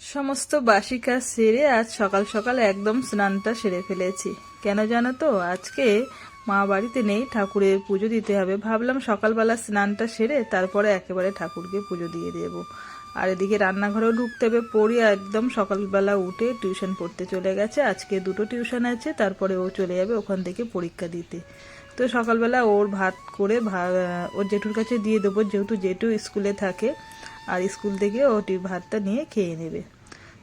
সমস্ত বাসি কাজ সেরে আজ সকাল সকাল একদম স্নানটা সেরে ফেলেছি। কেন জানো তো? আজকে মা বাড়িতে নেই, ঠাকুরের পুজো দিতে হবে। ভাবলাম সকালবেলা স্নানটা সেরে তারপরে একেবারে ঠাকুরকে পুজো দিয়ে দেব। আর এদিকে রান্নাঘরেও ঢুকতে হবে। পড়ি একদম সকালবেলা উঠে টিউশন পড়তে চলে গেছে। আজকে দুটো টিউশন আছে, তারপরে ও চলে যাবে ওখান থেকে পরীক্ষা দিতে। তো সকালবেলা ওর ভাত করে ভা- ওর জেঠুর কাছে দিয়ে দেবো। যেহেতু জেঠু স্কুলে থাকে আর স্কুল থেকে ওটি ভাতটা নিয়ে খেয়ে নেবে।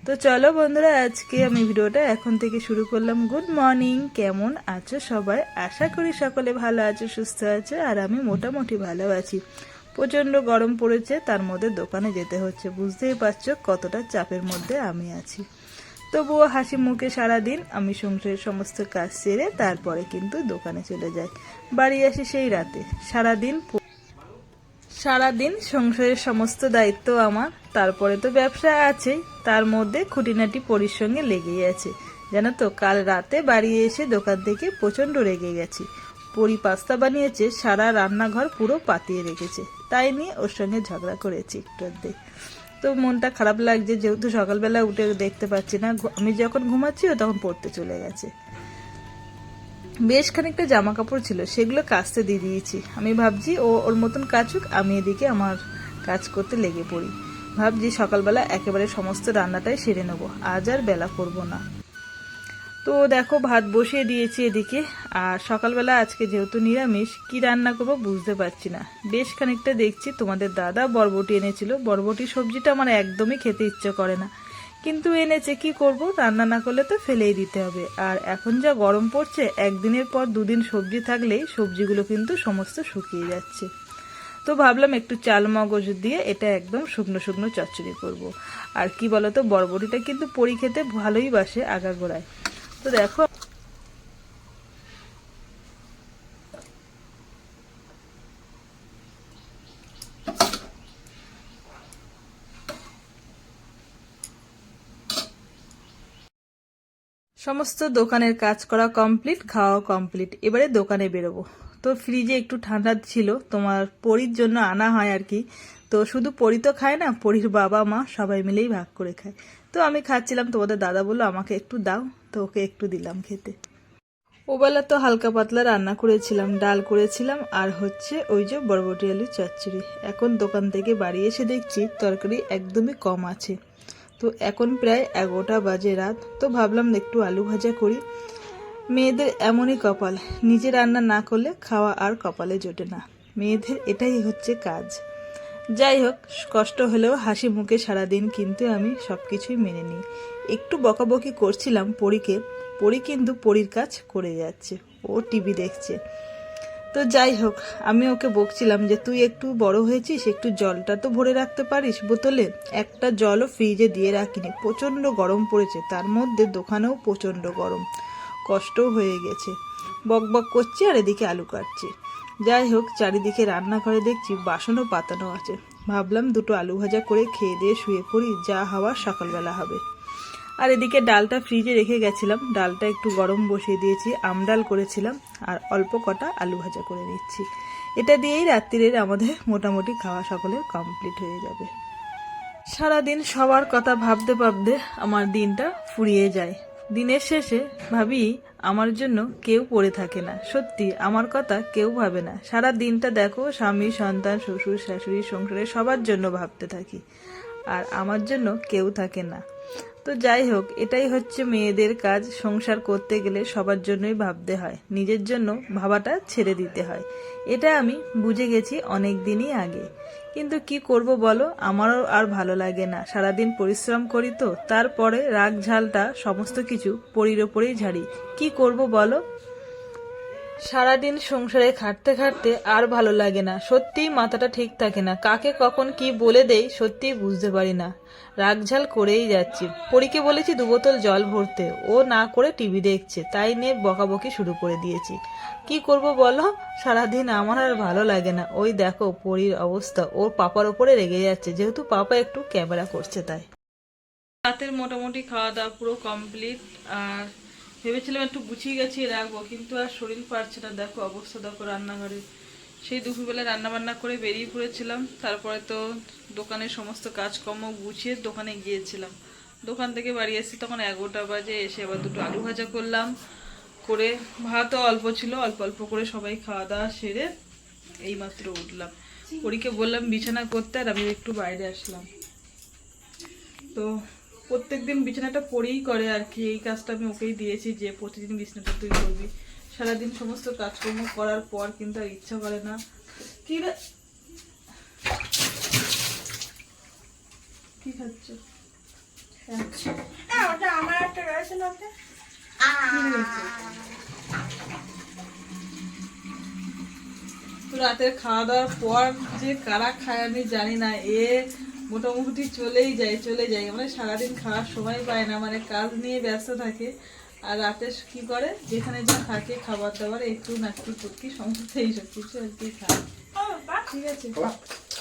তো চলো বন্ধুরা, আজকে আমি ভিডিওটা এখন থেকে শুরু করলাম। গুড মর্নিং, কেমন আছো সবাই? আশা করি সকলে ভালো আছো, সুস্থ আছো, আর আমি মোটামুটি ভালো আছি। প্রচণ্ড গরম পড়েছে, তার মধ্যে দোকানে যেতে হচ্ছে। বুঝতেই পারছ কতটা চাপের মধ্যে আমি আছি। তবুও হাসি মুখে সারাদিন আমি সংসারের সমস্ত কাজ সেরে তারপরে কিন্তু দোকানে চলে যাই। বাড়ি আসি সেই রাতে। সারাদিন সারাদিন সংসারের সমস্ত দায়িত্ব আমার, তারপরে তো ব্যবসা আছেই তার মধ্যে খুঁটিনাটি পরিসঙ্গে লেগেই আছে। জানো তো, কাল রাতে বাড়ি এসে দোকান থেকে প্রচণ্ড রেগে গেছি। পরি পাস্তা বানিয়েছে, সারা রান্নাঘর পুরো পাতিয়ে রেখেছে। তাই নিয়ে ওর সঙ্গে ঝগড়া করেছি একটু অর্ধেক তো মনটা খারাপ লাগছে, যেহেতু সকালবেলা উঠে দেখতে পাচ্ছি না আমি যখন ঘুমাচ্ছি ও তখন পড়তে চলে গেছে। বেশ খানিকটা জামা কাপড় ছিল, সেগুলো কাচতে দিয়ে দিয়েছি। আমি ভাবছি, ও ওর মতন কাচুক, আমি এদিকে আমার কাজ করতে লেগে পড়ি। ভাবছি সকালবেলা একেবারে সমস্ত রান্নাটাই সেরে নেব, আজ আর বেলা করব না। তো দেখো, ভাত বসিয়ে দিয়েছি এদিকে, আর সকালবেলা আজকে যেহেতু নিরামিষ, কি রান্না করব বুঝতে পারছি না। বেশ খানিকটা দেখছি, তোমাদের দাদা বরবটি এনেছিল। বরবটি সবজিটা আমার একদমই খেতে ইচ্ছে করে না। কিন্তু এনেছে, কি করব? রান্না না করলে তো ফেলেই দিতে হবে। আর এখন যা গরম পড়ছে, একদিনের পর দুদিন সবজি থাকলেই সবজিগুলো কিন্তু সমস্ত শুকিয়ে যাচ্ছে। তো ভাবলাম একটু চাল মগজ দিয়ে এটা একদম শুকনো শুকনো চচ্চড়ি করব। আর কি বলতো, বরবটিটা কিন্তু পরি খেতে ভালোই বাসে আগাগোড়ায়। তো দেখো সমস্ত দোকানের কাজ করা কমপ্লিট খাওয়া কমপ্লিট এবারে দোকানে বেরোবো। তো ফ্রিজে একটু ঠান্ডা ছিল, তোমার পরির জন্য আনা হয় আর কি। তো শুধু পরি তো খায় না, পরির বাবা মা সবাই মিলেই ভাগ করে খায়। তো আমি খাচ্ছিলাম, তোমাদের দাদা বলল, আমাকে একটু দাও। তো ওকে একটু দিলাম খেতে। ওবেলা তো হালকা পাতলা রান্না করেছিলাম, ডাল করেছিলাম, আর হচ্ছে ওই যে বরবটি আলু চচ্চড়ি। এখন দোকান থেকে বাড়ি এসে দেখছি, তরকারি একদমই কম আছে। তো এখন প্রায় এগারোটা বাজে রাত, তো ভাবলাম একটু আলু ভাজা করি। মেয়েদের এমনই কপাল, নিজে রান্না না করলে খাওয়া আর কপালে জোটে না। মেয়েদের এটাই হচ্ছে কাজ। যাই হোক, কষ্ট হলেও হাসি মুখে সারাদিন কিন্তু আমি সব কিছুই মেনে নিই। একটু বকাবকি করছিলাম পরীকে, পরী কিন্তু পরীর কাজ করে যাচ্ছে। ও টিভি দেখছে। তো যাই হোক, আমি ওকে বকছিলাম যে, তুই একটু বড় হয়েছিস, একটু জলটা তো ভরে রাখতে পারিস বোতলে? একটা জলও ফ্রিজে দিয়ে রাখিনি, প্রচণ্ড গরম পড়েছে, তার মধ্যে দোকানেও প্রচণ্ড গরম, কষ্টও হয়ে গেছে। বক বক করছি আর এদিকে আলু কাটছি। যাই হোক, চারিদিকে রান্নাঘরে দেখছি বাসনও পাতানো আছে। ভাবলাম দুটো আলু ভাজা করে খেয়ে দিয়ে শুয়ে পড়ি, যা হওয়ার সকালবেলা হবে। আর এদিকে ডালটা ফ্রিজে রেখে গেছিলাম। ডালটা একটু গরম বসিয়ে দিয়েছি আমডাল করেছিলাম, আর অল্প কটা আলু ভাজা করে নিচ্ছি। এটা দিয়েই রাত্রিরের আমাদের মোটামুটি খাওয়া সকলের কমপ্লিট হয়ে যাবে। সারাদিন সবার কথা ভাবতে ভাবতে আমার দিনটা ফুরিয়ে যায়। দিনের শেষে ভাবি, আমার জন্য কেউ পড়ে থাকে না। সত্যি, আমার কথা কেউ ভাবে না। সারা দিনটা দেখো, স্বামী, সন্তান, শ্বশুর, শাশুড়ি, সংসারে সবার জন্য ভাবতে থাকি। আর আমার জন্য কেউ থাকে না। তো যাই হোক, এটাই হচ্ছে মেয়েদের কাজ। সংসার করতে গেলে সবার জন্যই ভাবতে হয়। নিজের জন্য ভাবাটা ছেড়ে দিতে হয়। এটা আমি বুঝে গেছি অনেক দিনই আগে। কিন্তু কি করব বলো? আমারও আর ভালো লাগে না। সারাদিন পরিশ্রম করি তো, তারপরে রাগ, ঝালটা সমস্ত কিছু পরির ওপরেই ঝাড়ি। কি করব বলো? সারাদিন সংসারে খাটতে খাটতে আর ভালো লাগে না। সত্যিই মাথাটা ঠিক থাকে না। কাকে কখন কি বলে দেই সত্যিই বুঝতে পারি না। রাগঝাল করেই যাচ্ছি। পরীকে বলেছি দু বোতল জল ভরতে। ও না করে টিভি দেখছে। তাই নিয়ে বকাবকি শুরু করে দিয়েছি। কি করব বলো? সারাদিন আমার আর ভালো লাগে না। ওই দেখো, পরীর অবস্থা। ওর পাপার ওপরে রেগে যাচ্ছে। যেহেতু পাপা একটু ক্যামেরা করছে তাই। রাতের মোটামুটি খাওয়া দাওয়া পুরো কমপ্লিট আর ভেবেছিলাম একটু গুছিয়ে গেছিয়ে রাখব, কিন্তু আর শরীর পারছে না। দেখো অবস্থা, দেখো রান্নাঘরে। সেই দুপুরবেলা রান্না বান্না করে বেরিয়ে পড়েছিলাম। তারপরে তো দোকানের সমস্ত কাজকর্ম গুছিয়ে দোকানে গিয়েছিলাম। দোকান থেকে বাড়ি এসে তখন এগারোটা বাজে, এসে আবার দুটো আলু ভাজা করলাম। করে ভাতও অল্প ছিল, অল্প অল্প করে সবাই খাওয়া দাওয়া সেরে এইমাত্র উঠলাম। পরীকে বললাম, বিছানা করতে আর আমি একটু বাইরে আসলাম। তো প্রত্যেকদিন বিছানাটা পরেই করে আর কি। এই কাজটা আমি ওকেই দিয়েছি যে প্রতিদিন বিছানাটা তুই করবি। সারাদিন সমস্ত কাজকর্ম করার পর কিন্তু আর ইচ্ছা করে না। কি কি খাচ্ছ? হ্যাঁ আমার একটা রয়েছে না রাতের খাওয়া দাওয়ার পর যে কারা খায় আমি জানি না। এ মোটামুটি চলেই যায় চলে যায়। মানে সারাদিন খাওয়ার সময় পায় না মানে কাজ নিয়ে ব্যস্ত থাকে। আর রাতে কি করে? যেখানে যা থাকে খাবার দাবার একটু নাটকি টুটকি সমস্ত এইসব কিছু আর কি খায়। ঠিক আছে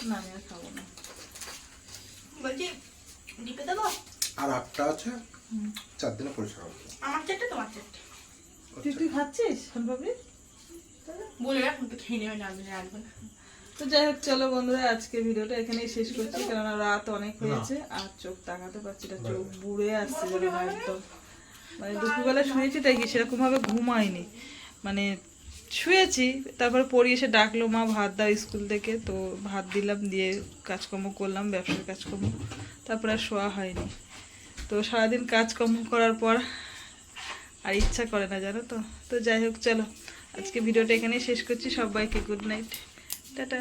না আমি আর খাব না। বলছি ডিপে দেবো? আর আটটা আছে? চার দিনে পরিষ্কার হবে। আমার চেটটা তোমার চেটটা তুই তুই খাচ্ছিস বলে রাখ তো খেয়ে নেবে না আমি রাখব না তো যাই হোক চলো বন্ধুরা আজকে ভিডিওটা এখানেই শেষ করছি কেননা রাত অনেক হয়েছে আর চোখ তাকাতে পারছি না চোখ বুড়ে আসছে একদম। মানে দুপুরবেলা শুয়েছি তাই কি সেরকম ভাবে ঘুমাইনি। মানে শুয়েছি তারপরে পড়ি এসে ডাকলো মা ভাত দাও স্কুল থেকে। তো ভাত দিলাম দিয়ে কাজকর্ম করলাম ব্যবসার কাজকর্ম। তারপরে আর শোয়া হয়নি। তো সারাদিন কাজকর্ম করার পর আর ইচ্ছা করে না জানো তো? তো যাই হোক চলো আজকে ভিডিওটা এখানেই শেষ করছি। সবাইকে গুড নাইট টাটা